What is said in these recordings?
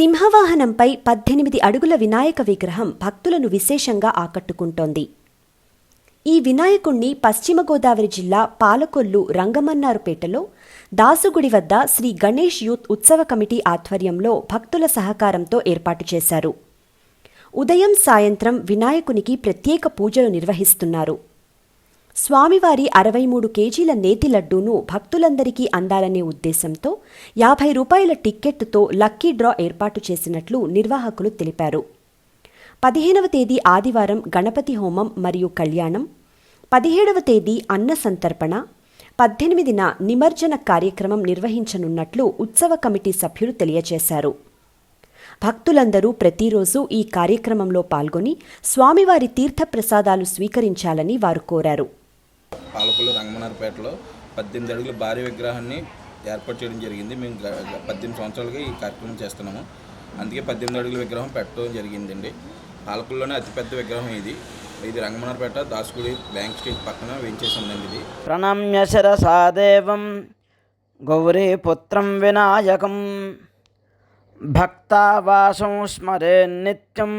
సింహవాహనంపై పద్దెనిమిది అడుగుల వినాయక విగ్రహం భక్తులను విశేషంగా ఆకట్టుకుంటోంది. ఈ వినాయకుణ్ణి పశ్చిమ గోదావరి జిల్లా పాలకొల్లు రంగమన్నారుపేటలో దాసుగుడి వద్ద శ్రీ గణేష్ యూత్ ఉత్సవ కమిటీ ఆధ్వర్యంలో భక్తుల సహకారంతో ఏర్పాటు చేశారు. ఉదయం సాయంత్రం వినాయకునికి ప్రత్యేక పూజలు నిర్వహిస్తున్నారు. స్వామివారి అరవై మూడు కేజీల నేతి లడ్డూను భక్తులందరికీ అందాలనే ఉద్దేశంతో యాభై రూపాయల టిక్కెట్టుతో లక్కీ డ్రా ఏర్పాటు చేసినట్లు నిర్వాహకులు తెలిపారు. పదిహేనవ తేదీ ఆదివారం గణపతి హోమం మరియు కళ్యాణం పదిహేడవ తేదీ అన్న సంతర్పణ పద్దెనిమిదిన నిమజ్జన కార్యక్రమం నిర్వహించనున్నట్లు ఉత్సవ కమిటీ సభ్యులు తెలియజేశారు. భక్తులందరూ ప్రతిరోజు ఈ కార్యక్రమంలో పాల్గొని స్వామివారి తీర్థప్రసాదాలు స్వీకరించాలని వారు కోరారు. పాలకొల్లు రంగమన్నారపేటలో పద్దెనిమిది అడుగుల భారీ విగ్రహాన్ని ఏర్పాటు చేయడం జరిగింది. మేము పద్దెనిమిది సంవత్సరాలుగా ఈ కార్యక్రమం చేస్తున్నాము. అందుకే పద్దెనిమిది అడుగుల విగ్రహం పెట్టడం జరిగిందండి. పాలకొల్లులోనే అతిపెద్ద విగ్రహం ఇది. ఇది రంగమన్నారపేట దాసుగుడి బ్యాంక్ స్ట్రీట్ పక్కన వేయించేసి ఉందండి ఇది. ప్రణమ్య శిరసా దేవం గౌరీపుత్రం వినాయకం భక్తావాసం స్మరే నిత్యం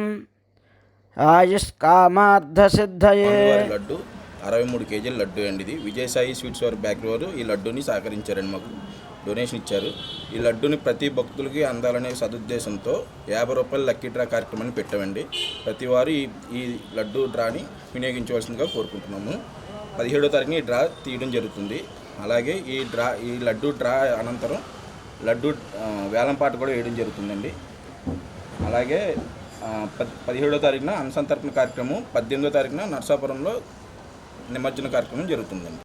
ఆయుష్కామార్థసిద్ధయే లడ్డు అరవై మూడు కేజీల లడ్డు అండి ఇది. విజయసాయి స్వీట్స్ వారి బేకరీ వారు ఈ లడ్డూని సహకరించారండి మాకు డొనేషన్ ఇచ్చారు. ఈ లడ్డూని ప్రతి భక్తులకి అందాలనే సదుద్దేశంతో యాభై రూపాయల లక్కీ డ్రా కార్యక్రమాన్ని పెట్టామండి. ప్రతి వారు ఈ ఈ లడ్డు డ్రాని వినియోగించవలసిందిగా కోరుకుంటున్నాము. పదిహేడో తారీఖున ఈ డ్రా తీయడం జరుగుతుంది. అలాగే ఈ డ్రా ఈ లడ్డు డ్రా అనంతరం లడ్డు వేలంపాట కూడా వేయడం జరుగుతుందండి. అలాగే ఆ, పద్ పదిహేడో తారీఖున అనుసంతర్పణ కార్యక్రమం పద్దెనిమిదో తారీఖున నర్సాపురంలో నిమజ్జన కార్యక్రమం జరుగుతుందండి.